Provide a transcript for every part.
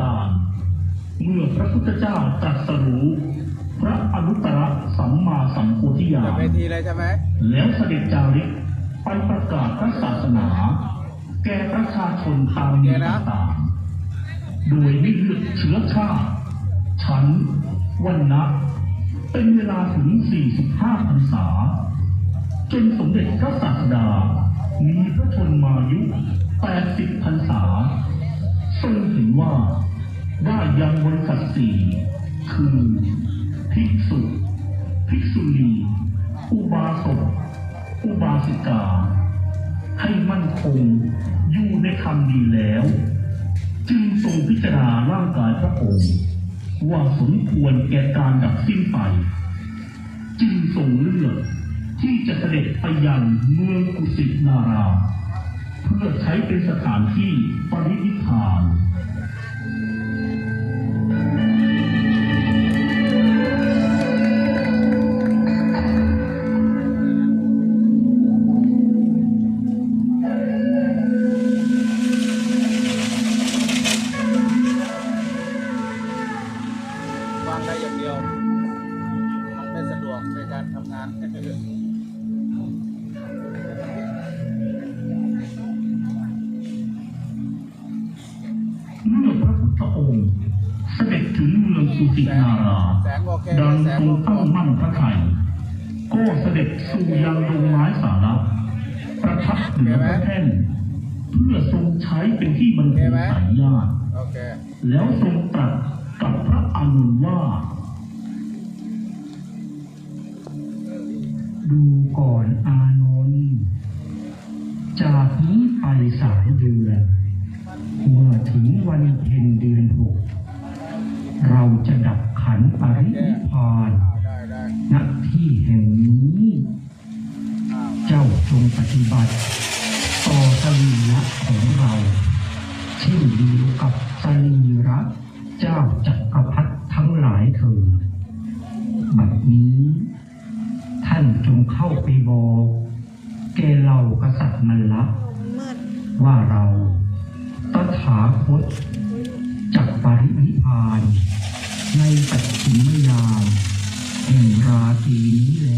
การเมื่อพระพุทธเจ้าตรัสรู้ พระอนุตตรสัมมาสัมโพธิญาณเวทีเลยใช่ไหมแล้วเสด็จจาริกไปประกาศพระศาสนา แก่ประชาชนตามเมืองต่างๆโดยไม่เลือกเชื้อชาติชั้นวันนะเป็นเวลาถึง 45พรรษา จนสมเด็จพระศาสดา มีพระชนมายุ 80พรรษา ทรงเห็นว่าได้ยังบริษัทสี่คือภิกษุ ภิกษุณีอุบาสกอุบาสิกา ให้มั่นคงอยู่ในคำดีแล้ว จึงทรงพิจารณาร่างกายพระองค์ว่าสมควรแก่การดับสิ้นไป จึงทรงเลือกที่จะเสด็จไปยังเมืองกุสินารา เพื่อใช้เป็นสถานที่ปรินิพพาน นาราแสงโอเคดังแสงทรโองเคตั้งมั่นพระทัยก็เสด็จสู่ยังดงไม้สาระประทับเหนือพระแท่นเพื่อทรงใช้เป็นที่บรรทุสายญาติโอเคแล้วทรงตรัสกับพระอานนท์ว่า ดูก่อนอานนท์จากนี้ไปสามเดือนเมื่อถึงวันเพ็ญเดือนหก เราจะดับขันธ์ปรินิพพานอ้าวได้ได้ณที่แห่งนี้อ้าวเจ้าจงปฏิบัติ ต่อสรีระของเราเช่นเดียวกับสรีระเจ้าจักรพรรดิทั้งหลายเถิดบัดนี้ ท่านจงเข้าไปบอกแกเหล่ากษัตริย์มันละมืดว่าเราตถาคตจักปรินิ พาน ในปัจฉิมยามแห่งราตรีนี้แล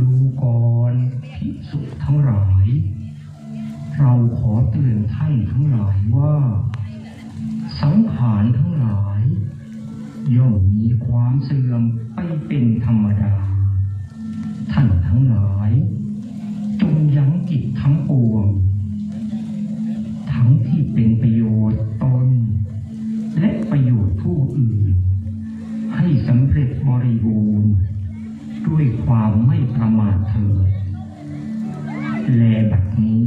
ดูก่อนภิกษุทั้งหลาย เราขอเตือนท่านทั้งหลายว่า สังขารทั้งหลาย ย่อมมีความเสื่อมไปเป็นธรรมดา ท่านทั้งหลาย จงยั้งกิจทั้งปวง ทั้งที่เป็นประโยชน์ตน และประโยชน์ผู้อื่น ให้สำเร็จบริบูรณ์ ด้วยความไม่ประมาทเถิดแลบัดนี้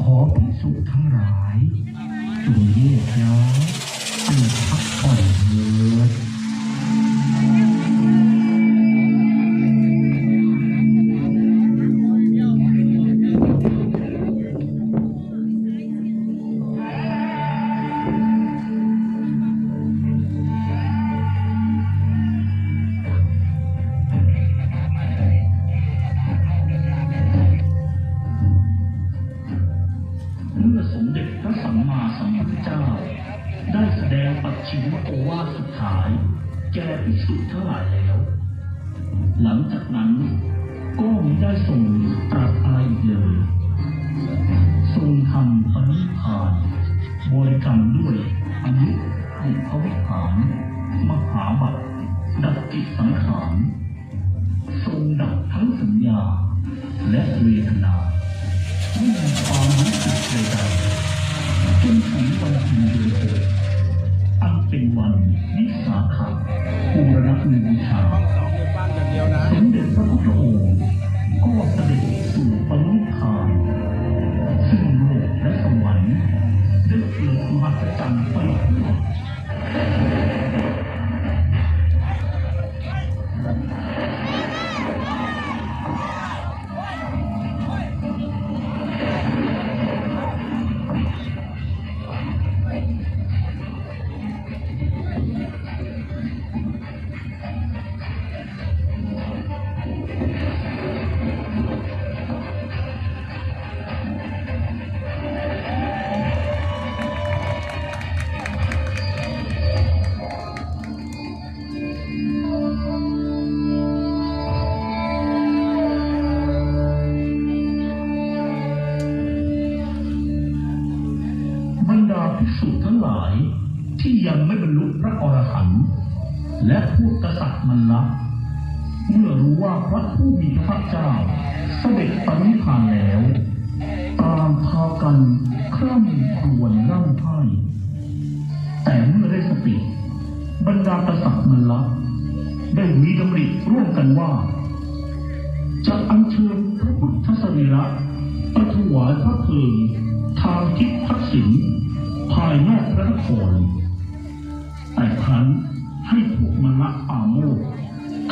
ขอพิสุทั้งหลายจงแยกย้ายไปพักผ่อ เถิดเมื่อสมเด็จพระสัมมาสัมพุทธเจ้า ได้แสดงปัจฉิมโอวาทสุดท้าย แก่ภิกษุทั้งหลายแล้ว หลังจากนั้นก็มิได้ทรงตรัสอะไรอีกเลยทรงทำอนิพานบริกรรมด้วย วันนิสาขบูรณบูชา พระอรหันต์และพวกกษัตริย์มันละเมื่อรู้ว่าพระผู้มีพระเจ้าเสด็จปรินิพพานแล้วตางพากันคร่ำครวญร่ำไห้แต่เมื่อได้สติ บรรดากษัตริย์มันละได้มีดำริร่วมกันว่า จะอัญเชิญพระพุทธสรีระไปถวายพระเพลิงทางทิศทักษิณภายนอกพระนคร นั้น ให้พวกมละอาโมก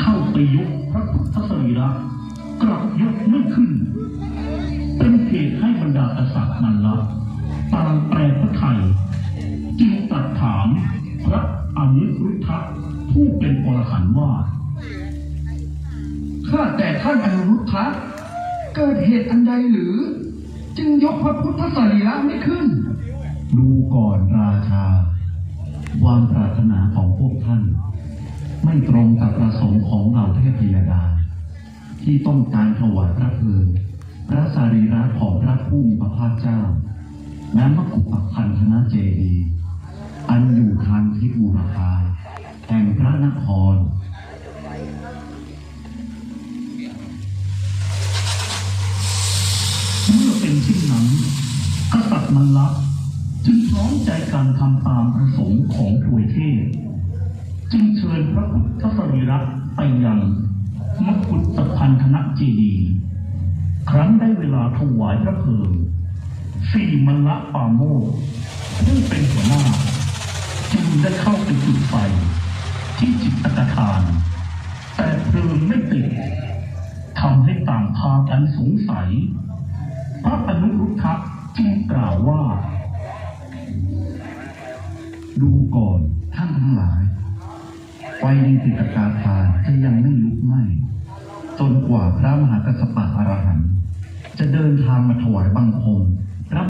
เข้าไปยกพระพุทธสรีระกลับยกไม่ขึ้น เป็นเหตุให้บรรดากษัตริย์มันละต่างแปรพระไทยจึงตรัสถามพระอนุรุทธะผู้เป็นอรหันต์ว่าข้าแต่ท่านอนุรุทธะเกิดเหตุอันใดหรือ จึงยกพระพุทธสรีระไม่ขึ้น ดูก่อนราชา ความปรารถนาของพวกท่าน ไม่ตรงกับประสงค์ของเราเทพยดา ที่ต้องการถวายพระเพลิงพระสรีระของพระผู้มีพระภาคเจ้าณมกุปพันธนเจดีย์อันอยู่ทางทิศบูรพาแห่งพระนครเมื่อเป็นเช่นนั้นกษัตริย์มันละ จึงพร้อมใจกันทำตามประสงค์ของถวยเทพจึงเชิญพระพุทธสรีระไปยังมกุฏพันธนเจดีครั้นได้เวลาถวายพระเพลิงสี่มันละปาโมกข์ผู้เป็นหัวหน้า จึงได้เข้าไปจุดไฟ ที่จิตตกทาน แต่เพลิงไม่ติดทำให้ต่างพากันสงสัย พระอนุรุทธะจึง ดูก่อนท่านทั้งหลาย ไฟในติตกาทานจะยังไม่ลุกไหม้จนกว่าพระมหากัสสปะอรหันต์จะเดินทางมาถวายบังคม